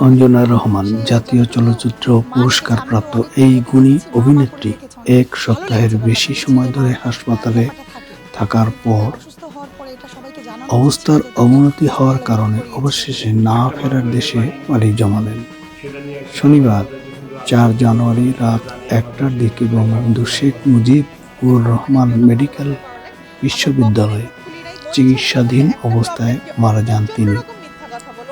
অঞ্জনা রহমান জাতীয় চলচ্চিত্র পুরস্কারপ্রাপ্ত এই গুণী অভিনেত্রী এক সপ্তাহের বেশি সময় ধরে হাসপাতালে থাকার পর অবস্থার অবনতি হওয়ার কারণে অবশেষে না ফেরার দেশে পাড়ি জমালেন। শনিবার চার জানুয়ারি রাত একটার দিকে বঙ্গবন্ধু শেখ মুজিবুর রহমান মেডিকেল বিশ্ববিদ্যালয়ে চিকিৎসাধীন অবস্থায় মারা যান তিনি।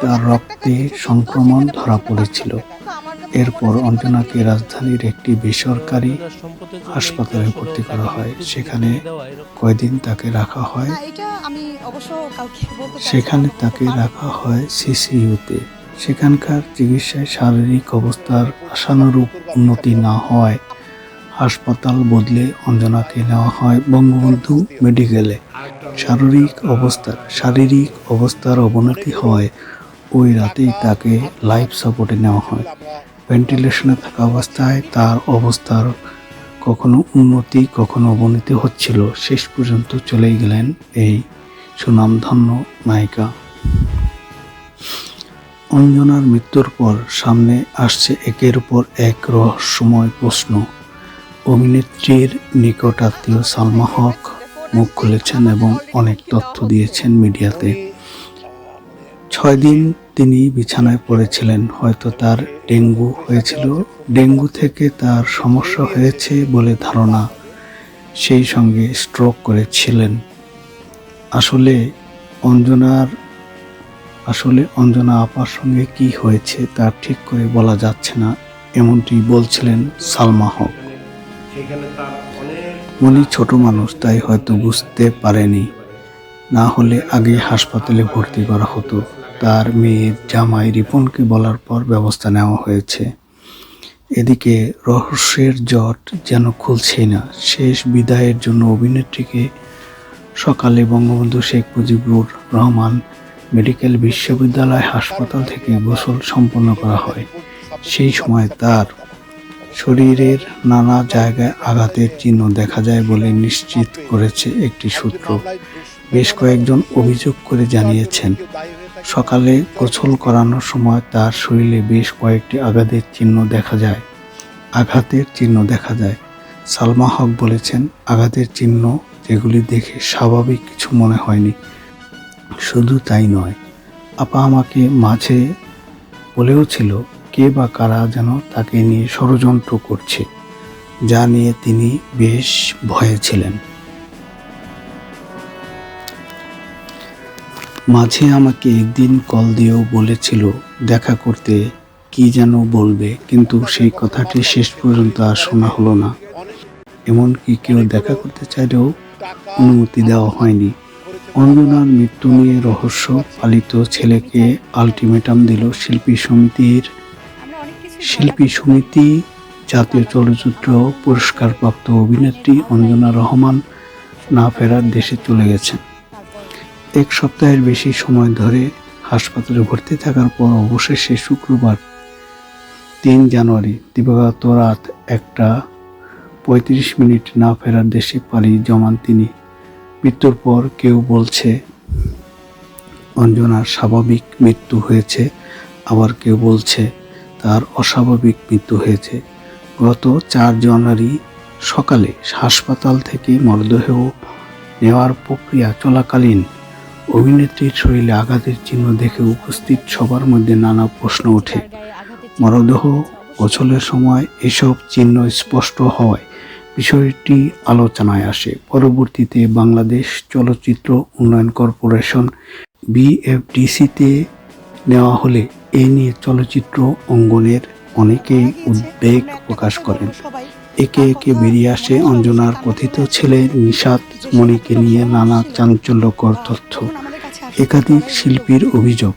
তার রক্তে সংক্রমণ ধরা পড়েছিল। এরপর অঞ্জনাকে রাজধানীর একটি বেসরকারি হাসপাতালে ভর্তি করা হয়। সেখানে কয়দিন তাকে রাখা হয়। সেখানে তাকে রাখা হয় সিসিইউতে। সেখানকার চিকিৎসায় শারীরিক অবস্থার আশানুরূপ উন্নতি না হওয়ায় হাসপাতাল বদলে অঞ্জনাকে নেওয়া হয় বঙ্গবন্ধু মেডিকেলে। শারীরিক অবস্থার শারীরিক অবস্থার অবনতি হওয়ায় ওই রাতেই তাকে লাইফ সাপোর্টে নেওয়া হয়। ভেন্টিলেশনে থাকা অবস্থায় তার অবস্থার কখনো উন্নতি, কখনো অবনতি হচ্ছিল। শেষ পর্যন্ত চলেই গেলেন এই সুনামধন্য নায়িকা। অঞ্জনার মৃত্যুর পর সামনে আসছে একের পর এক রহস্যময় প্রশ্ন। অভিনেত্রীর নিকট আত্মীয় সালমা হক মুখ খুলেছেন এবং অনেক তথ্য দিয়েছেন মিডিয়াতে। ছয় দিন তিনি বিছানায় পড়েছিলেন। হয়তো তার ডেঙ্গু হয়েছিল। ডেঙ্গু থেকে তার সমস্যা হয়েছে বলে ধারণা সেই সঙ্গে স্ট্রোক করেছিলেন। আসলে অঞ্জনার, আসলে অঞ্জনা আপার সঙ্গে কি হয়েছে তা ঠিক করে বলা যাচ্ছে না, এমনটি বলছিলেন সালমা হক। উনি ছোট মানুষ, তাই হয়তো বুঝতে পারেনি। না হলে আগে হাসপাতালে ভর্তি করা হতো। তার মেয়ের জামাই রিপনকে বলার পর ব্যবস্থা নেওয়া হয়েছে। এদিকে রহস্যের জট যেন খুলছেই না। শেষ বিদায়ের জন্য অভিনেত্রীকে সকালে বঙ্গবন্ধু শেখ মুজিবুর রহমান মেডিকেল বিশ্ববিদ্যালয় হাসপাতাল থেকে গোসল সম্পন্ন করা হয়। সেই সময় তার শরীরের নানা জায়গায় আঘাতের চিহ্ন দেখা যায় বলে নিশ্চিত করেছে একটি সূত্র। বেশ কয়েকজন অভিযোগ করে জানিয়েছেন সকালে গোসল করানোর সময় তার শরীরে বেশ কয়েকটি আঘাতের চিহ্ন দেখা যায়। আঘাতের চিহ্ন দেখা যায়। সালমা হক বলেছেন, আঘাতের চিহ্ন যেগুলি দেখে স্বাভাবিক কিছু মনে হয়নি। শুধু তাই নয়, আপা আমাকে মাঝে বলেও ছিল, কে বা কারা যেন তাকে নিয়ে ষড়যন্ত্র করছে, যা নিয়ে তিনি বেশ ভয়ে ছিলেন। মাঝে আমাকে একদিন কল দিয়েও বলেছিল দেখা করতে, কি যেন বলবে, কিন্তু সেই কথাটি শেষ পর্যন্ত আর শোনা হলো না। এমনকি কেউ দেখা করতে চাইলেও অনুমতি দেওয়া হয়নি। অঞ্জনার মৃত্যু নিয়ে রহস্য পালিত ছেলেকে আলটিমেটাম দিল শিল্পী সমিতির শিল্পী সমিতি, জাতীয় চলচ্চিত্র পুরস্কারপ্রাপ্ত অভিনেত্রী অঞ্জনা রহমান না ফেরার দেশে চলে গেছেন। এক সপ্তাহের বেশি সময় ধরে হাসপাতালে ভর্তি থাকার পর অবশেষে শুক্রবার, তিন জানুয়ারি, দিবাগত রাত একটা পঁয়ত্রিশ মিনিট না ফেরার দেশে পাড়ি জমান তিনি। মৃত্যুর পর কেউ বলছে, অঞ্জনার স্বাভাবিক মৃত্যু হয়েছে। আবার কেউ বলছে, তার অস্বাভাবিক মৃত্যু হয়েছে। গত চার জানুয়ারি সকালে হাসপাতাল থেকে মরদেহ নেওয়ার প্রক্রিয়া চলাকালীন অভিনেত্রীর শরীরে আঘাতের চিহ্ন দেখে উপস্থিত সবার মধ্যে নানা প্রশ্ন ওঠে। মরদেহ গোছলের সময় এসব চিহ্ন স্পষ্ট হওয়ায় বিষয়টি আলোচনায় আসে। পরবর্তীতে বাংলাদেশ চলচ্চিত্র উন্নয়ন কর্পোরেশন বিএফডিসিতে নেওয়া হলে এ নিয়ে চলচ্চিত্র অঙ্গনের অনেকেই উদ্বেগ প্রকাশ করেন। একে একে বেরিয়ে আসে অঞ্জনার কথিত ছেলে নিশাত মণিকে নিয়ে নানা চাঞ্চল্যকর তথ্য। একাধিক শিল্পীর অভিযোগ।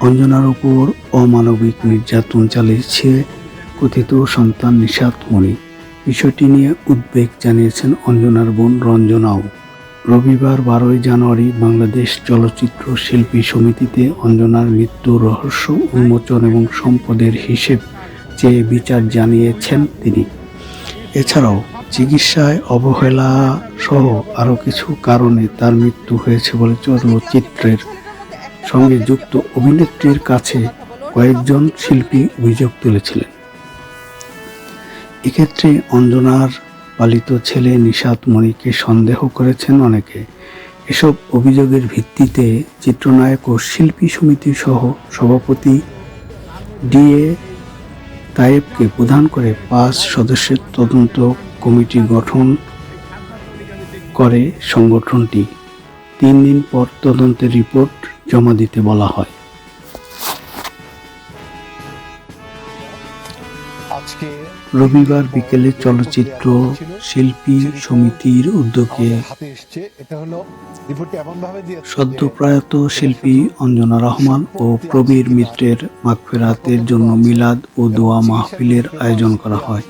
অঞ্জনার উপর অমানবিক নির্যাতন চালিয়েছে কথিত সন্তান নিশাত মণি। বিষয়টি নিয়ে উদ্বেগ জানিয়েছেন অঞ্জনার বোন রঞ্জনাও। রবিবার বারোই জানুয়ারি বাংলাদেশ চলচ্চিত্র শিল্পী সমিতিতে অঞ্জনার মৃত্যুর রহস্য উন্মোচন এবং সম্পদের হিসেব চেয়ে বিচার জানিয়েছেন তিনি। এছাড়াও চিকিৎসায় অবহেলা সহ আরও কিছু কারণে তার মৃত্যু হয়েছে বলে চলচ্চিত্রের সঙ্গে যুক্ত অভিনেত্রীর কাছে কয়েকজন শিল্পী অভিযোগ তুলেছিলেন। এক্ষেত্রে অঞ্জনার পালিত ছেলে নিশাত মণিকে সন্দেহ করেছেন অনেকে। এসব অভিযোগের ভিত্তিতে চিত্রনায়ক ও শিল্পী সমিতি সহ সভাপতি ডিএ তায়েবকে প্রধান করে পাঁচ সদস্যের তদন্ত কমিটি গঠন করে সংগঠনটি তিন দিন পর তদন্তের রিপোর্ট জমা দিতে বলা হয়। রবিবার বিকেলে চলচ্চিত্র শিল্পী সমিতির উদ্যোগে সদ্য প্রয়াত শিল্পী অঞ্জনা রহমান ও প্রবীর মিত্রের মাগফেরাতের জন্য মিলাদ ও দোয়া মাহফিলের আয়োজন করা হয়।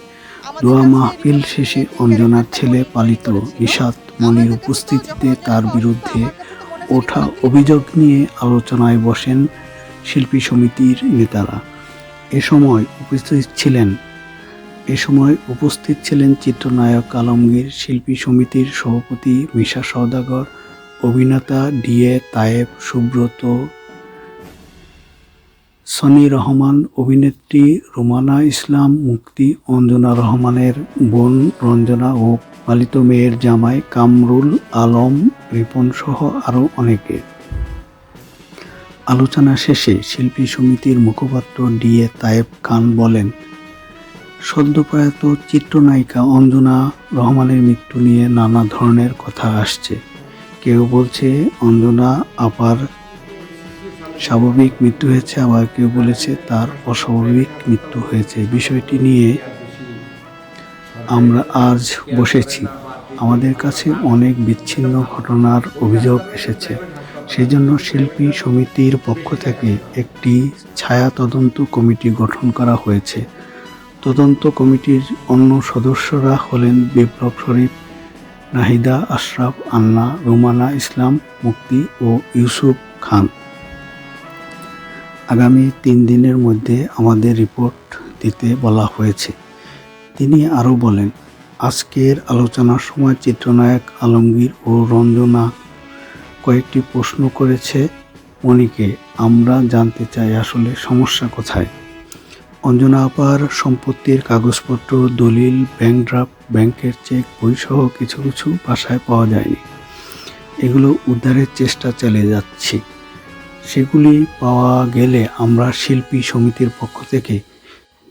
দোয়া মাহফিল শেষে অঞ্জনার ছেলে পালিত নিশাত মনির উপস্থিতিতে তার বিরুদ্ধে ওঠা অভিযোগ নিয়ে আলোচনায় বসেন শিল্পী সমিতির নেতারা। এ সময় উপস্থিত ছিলেন, এ সময় উপস্থিত ছিলেন চিত্রনায়ক আলমগীর, শিল্পী সমিতির সভাপতি মিশা সওদাগর, অভিনেতা ডিএ তায়েব সুব্রত সনি রহমান, অভিনেত্রী রোমানা ইসলাম, মুক্তি অঞ্জনা রহমানের বোন রঞ্জনা ও পালিত মেয়ের জামাই কামরুল আলম, রিপন সহ আরও অনেকে। আলোচনা শেষে শিল্পী সমিতির মুখপাত্র ডিএ তায়েব খান বলেন সদ্যপ্রয়াত চিত্রনায়িকা অঞ্জনা রহমানের মৃত্যু নিয়ে নানা ধরনের কথা আসছে। কেউ বলছে, অঞ্জনা আপার স্বাভাবিক মৃত্যু হয়েছে, আবার কেউ বলেছে তার অস্বাভাবিক মৃত্যু হয়েছে। বিষয়টি নিয়ে আমরা আজ বসেছি। আমাদের কাছে অনেক বিচ্ছিন্ন ঘটনার অভিযোগ এসেছে। সেজন্য শিল্পী সমিতির পক্ষ থেকে একটি ছায়া তদন্ত কমিটি গঠন করা হয়েছে। তদন্ত কমিটির অন্য সদস্যরা হলেন বিপ্লব শরীফ, নাহিদা আশরাফ, আন্না, রুমানা ইসলাম, মুক্তি ও ইউসুফ খান। আগামী তিন দিনের মধ্যে আমাদের রিপোর্ট দিতে বলা হয়েছে। তিনি আরও বলেন, আজকের আলোচনার সময় চিত্রনায়ক আলমগীর ও রঞ্জনা কয়েকটি প্রশ্ন করেছে। মনিকে আমরা জানতে চাই আসলে সমস্যা কোথায়? অঞ্জনা আপার সম্পত্তির কাগজপত্র, দলিল ব্যাংক ড্রাফট ব্যাংকের চেক বইসহ কিছু কিছু বাসায় পাওয়া যায়নি। এগুলো উদ্ধারের চেষ্টা চালিয়ে যাচ্ছি। সেগুলি পাওয়া গেলে আমরা শিল্পী সমিতির পক্ষ থেকে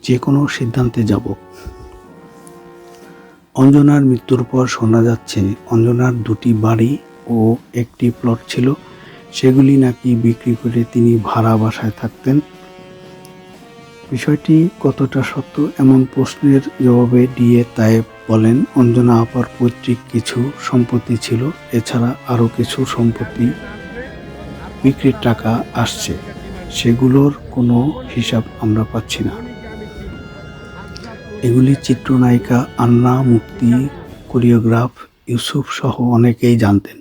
যে কোনো সিদ্ধান্তে যাব। অঞ্জনার মৃত্যুর পর শোনা যাচ্ছে, অঞ্জনার দুটি বাড়ি ও একটি প্লট ছিল। সেগুলি নাকি বিক্রি করে তিনি ভাড়া বাসায় থাকতেন। বিষয়টি কতটা সত্য এমন প্রশ্নের জবাবে ডিএ তায়েব বলেন, অঞ্জনা আপার পৈতৃক কিছু সম্পত্তি ছিল, এছাড়া আরও কিছু সম্পত্তি বিক্রির টাকা আসছে, সেগুলোর কোনো হিসাব আমরা পাচ্ছি না। এগুলি চিত্রনায়িকা আন্না মুক্তি কোরিওগ্রাফ ইউসুফ সহ অনেকেই জানতেন।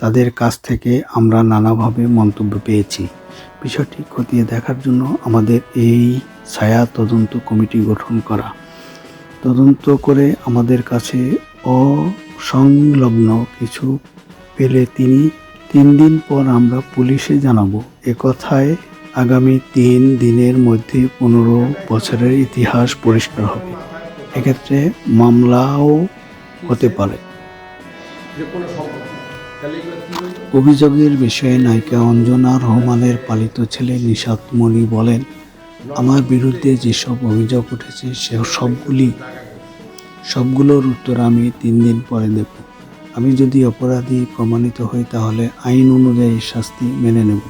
তাদের কাছ থেকে আমরা নানাভাবে মন্তব্য পেয়েছি। বিষয়টি খতিয়ে দেখার জন্য আমাদের এই ছায়া তদন্ত কমিটি গঠন করা। তদন্ত করে আমাদের কাছে অসংলগ্ন কিছু পেলে তিনি তিন দিন পর আমরা পুলিশে জানাব। একথায় আগামী তিন দিনের মধ্যে পনেরো বছরের ইতিহাস পরিষ্কার হবে। এক্ষেত্রে মামলাও হতে পারে। অভিযোগের বিষয়ে নায়িকা অঞ্জনা রহমানের পালিত ছেলে নিশাত মণি বলেন, আমার বিরুদ্ধে যেসব অভিযোগ উঠেছে, সে সবগুলি, সবগুলোর উত্তর আমি তিন দিন পরে দেব আমি যদি অপরাধী প্রমাণিত হই, তাহলে আইন অনুযায়ী শাস্তি মেনে নেব।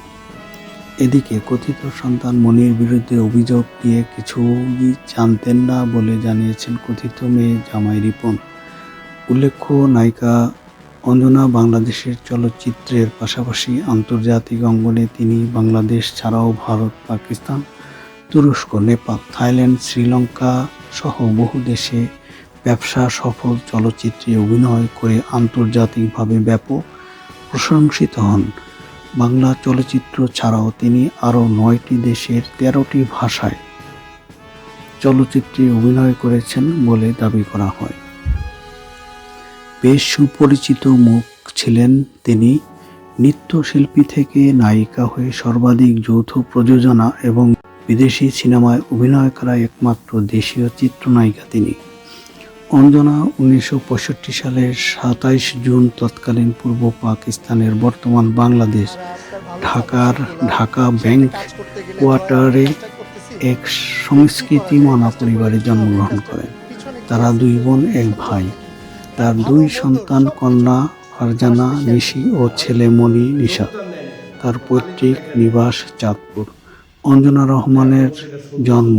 এদিকে কথিত সন্তান মনির বিরুদ্ধে অভিযোগ দিয়ে কিছুই জানতেন না বলে জানিয়েছেন কথিত মেয়ে জামাই রিপন। উল্লেখ্য, নায়িকা অঞ্জনা বাংলাদেশের চলচ্চিত্রের পাশাপাশি আন্তর্জাতিক অঙ্গনে তিনি বাংলাদেশ ছাড়াও ভারত, পাকিস্তান, তুরস্ক, নেপাল, থাইল্যান্ড, শ্রীলঙ্কা সহ বহু দেশে ব্যবসা, সফল চলচ্চিত্রে অভিনয় করে আন্তর্জাতিকভাবে ব্যাপক প্রশংসিত হন। বাংলা চলচ্চিত্র ছাড়াও তিনি আরও নয়টি দেশের তেরোটি ভাষায় চলচ্চিত্রে অভিনয় করেছেন বলে দাবি করা হয়। বেশ সুপরিচিত মুখ ছিলেন তিনি। নৃত্যশিল্পী থেকে নায়িকা হয়ে সর্বাধিক যৌথ প্রযোজনা এবং বিদেশি সিনেমায় অভিনয় করা একমাত্র দেশীয় চিত্রনায়িকা তিনি। অঞ্জনা উনিশশো পঁয়ষট্টি সালের সাতাইশ জুন তৎকালীন পূর্ব পাকিস্তানের বর্তমান বাংলাদেশ ঢাকার ঢাকা ব্যাংক কোয়ার্টারে এক সংস্কৃতি মানা পরিবারে জন্মগ্রহণ করেন। তারা দুই বোন, এক ভাই। তার দুই সন্তান কন্যা ফারজানা, নিশি ও ছেলে মণি, নিশা। তার পৈতৃক নিবাস চাঁদপুর। অঞ্জনা রহমানের জন্ম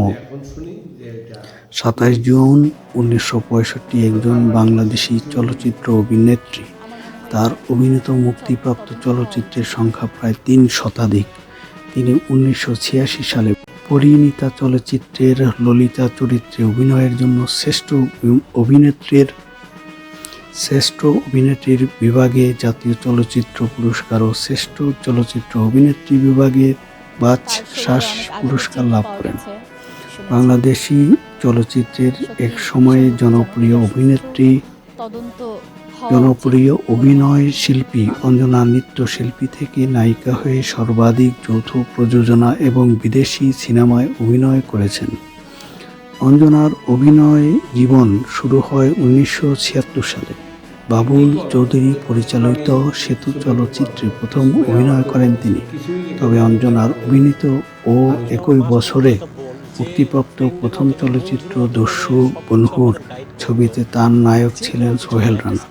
সাতাশ জুন উনিশশো পঁয়ষট্টি একজন বাংলাদেশি চলচ্চিত্র অভিনেত্রী। তার অভিনীত মুক্তিপ্রাপ্ত চলচ্চিত্রের সংখ্যা প্রায় তিন শতাধিক। তিনি উনিশশো ছিয়াশি সালে পরিণীতা চলচ্চিত্রের ললিতা চরিত্রে অভিনয়ের জন্য শ্রেষ্ঠ অভিনেত্রীর শ্রেষ্ঠ অভিনেত্রীর বিভাগে জাতীয় চলচ্চিত্র পুরস্কার ও শ্রেষ্ঠ চলচ্চিত্র অভিনেত্রী বিভাগে বাচসাস পুরস্কার লাভ করেন। বাংলাদেশি চলচ্চিত্রের এক সময়ে জনপ্রিয় অভিনেত্রী জনপ্রিয় অভিনয় শিল্পী অঞ্জনা নৃত্যশিল্পী থেকে নায়িকা হয়ে সর্বাধিক যৌথ প্রযোজনা এবং বিদেশি সিনেমায় অভিনয় করেছেন। অঞ্জনার অভিনয় জীবন শুরু হয় উনিশশো ছিয়াত্তর সালে। বাবুল চৌধুরী পরিচালিত সেতু চলচ্চিত্রে প্রথম অভিনয় করেন তিনি। তবে অঞ্জনার অভিনীত ও একই বছরে মুক্তিপ্রাপ্ত প্রথম চলচ্চিত্র দস্যু বনহুর ছবিতে তার নায়ক ছিলেন সোহেল রানা।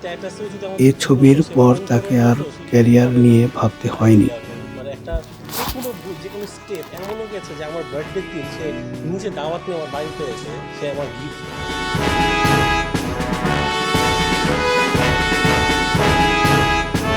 এ ছবির পর তাকে আর ক্যারিয়ার নিয়ে ভাবতে হয়নি। আমার বার্থডে দিন সে নিজে দাওয়াত নিয়ে আমার বাড়িতে এসে সে আমার গিফট